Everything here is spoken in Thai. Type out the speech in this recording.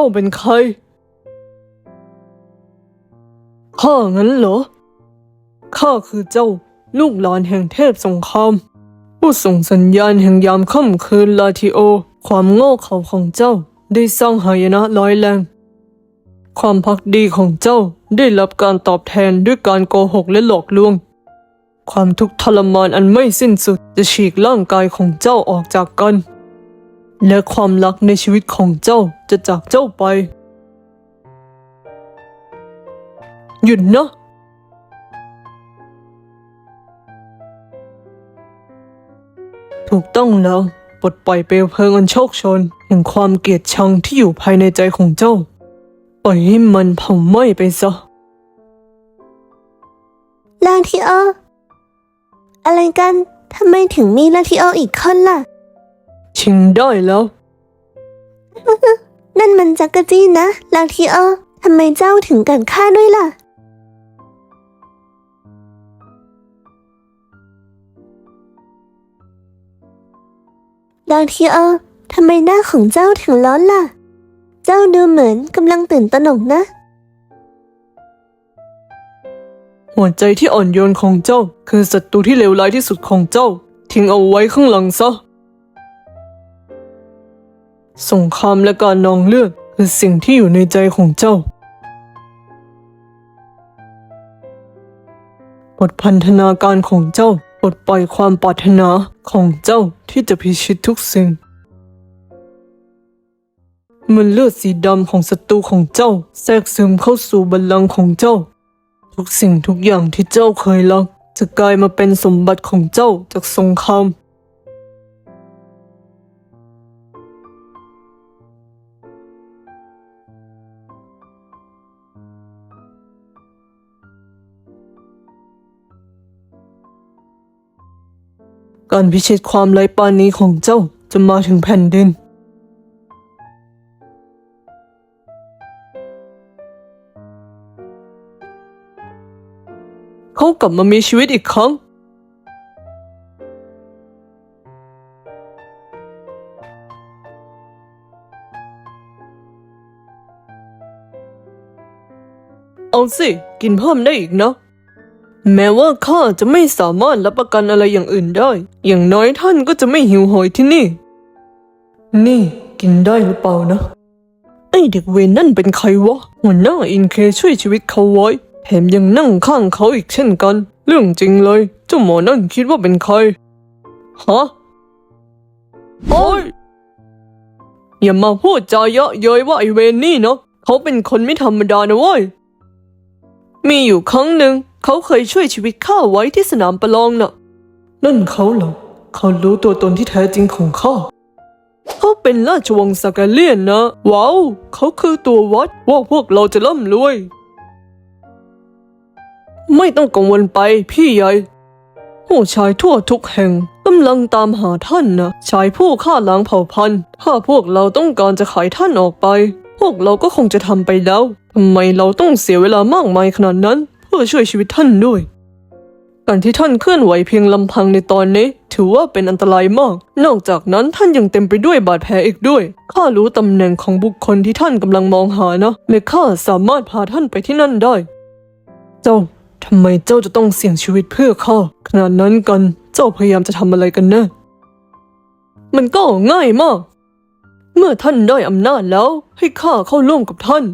จ้าเป็นใคร ข้างั้นเหรอ ข้าคือเจ้าลูกหลานแห่งเทพสงครามผู้ส่งสัญญาณแห่งยามค่ำคืนลาทิโอ ความโง่เขลาของเจ้าได้สร้างหายนะร้อยแรง ความพักดีของเจ้าได้รับการตอบแทนด้วยการโกหกและหลอกลวง ความทุกข์ทรมานอันไม่สิ้นสุดจะฉีกร่างกายของเจ้าออกจากกัน และความรักในชีวิตของเจ้าจะจากเจ้าไป หยุดนะถูกต้องแล้วปลดปล่อยเปลวเพลิงอันโชคชนแห่งความเกลียดชังที่อยู่ภายในใจของเจ้า ปล่อยให้มันเผาไหม้ไปซะลาทิโออะไรกันทำไมถึงมีลาทิโออีกคนล่ะ ชิงได้แล้ว นั่นมันจักรจี้นะ ลาทิโอทำไมเจ้าถึงกันฆ่าด้วยล่ะ ลาทิโอทำไมหน้าของเจ้าถึงร้อนล่ะ เจ้าดูเหมือนกำลังตื่นตระหนกนะ หัวใจที่อ่อนโยนของเจ้า คือศัตรูที่เลวร้ายที่สุดของเจ้า ทิ้งเอาไว้ข้างหลังซะ สงครามและการนองเลือดคือสิ่งที่อยู่ในใจของเจ้า บทพันธนาการของเจ้าปลดปล่อยความปรารถนาของเจ้าที่จะพิชิตทุกสิ่งมันเลือดสีดำของศัตรูของเจ้า แทรกซึมเข้าสู่บัลลังก์ของเจ้า ทุกสิ่งทุกอย่างที่เจ้าเคยรักจะกลายมาเป็นสมบัติของเจ้าจากสงคราม การพิชิตความไร้ปานนี้ของเจ้าจะมาถึงแผ่นดิน เขากลับมามีชีวิตอีกครั้ง เอาสิ กินเพิ่มได้อีกนะ แม้ว่าข้าจะไม่สามารถรับประกันอะไรอย่างอื่นได้ อย่างน้อยท่านก็จะไม่หิวโหยที่นี่ นี่กินได้หรือเปล่านะ ไอเด็กเวนนั่นเป็นใครวะหัวหน้าอินเคช่วยชีวิตเขาไว้ แถมยังนั่งข้างเขาอีกเช่นกัน เรื่องจริงเลย เจ้าหมอนั่นคิดว่าเป็นใคร ฮะ โอ้ย อย่ามาพูดจาเยาะเย้ยว่าไอเวนนี่เนาะเขาเป็นคนไม่ธรรมดานะเว้ย มีอยู่ครั้งหนึ่ง เขาเคยช่วยชีวิตข้าไว้ที่สนามประลองน่ะ นั่นเขาเหรอ เขารู้ตัวตนที่แท้จริงของข้า เขาเป็นราชวงศ์สกาเลียนนะ ว้าว เขาคือตัววัดว่าพวกเราจะร่ำรวย ไม่ต้องกังวลไปพี่ใหญ่ผู้ชายทั่วทุกแห่งกำลังตามหาท่านนะ ชายผู้ฆ่าล้างเผ่าพันธุ์ ถ้าพวกเราต้องการจะขายท่านออกไป พวกเราก็คงจะทำไปแล้ว ทำไมเราต้องเสียเวลามากมายขนาดนั้นเพื่อช่วยชีวิตท่านด้วย การที่ท่านเคลื่อนไหวเพียงลำพังในตอนนี้ ถือว่าเป็นอันตรายมาก นอกจากนั้นท่านยังเต็มไปด้วยบาดแผลอีกด้วย ข้ารู้ตำแหน่งของบุคคลที่ท่านกำลังมองหานะและข้าสามารถพาท่านไปที่นั่นได้ เจ้าทำไมเจ้าจะต้องเสี่ยงชีวิตเพื่อข้าขนาดนั้นกันเจ้าพยายามจะทำอะไรกันแนะมันก็ง่ายมาก เมื่อท่านได้อำนาจแล้วให้ข้าเข้าร่วมกับท่าน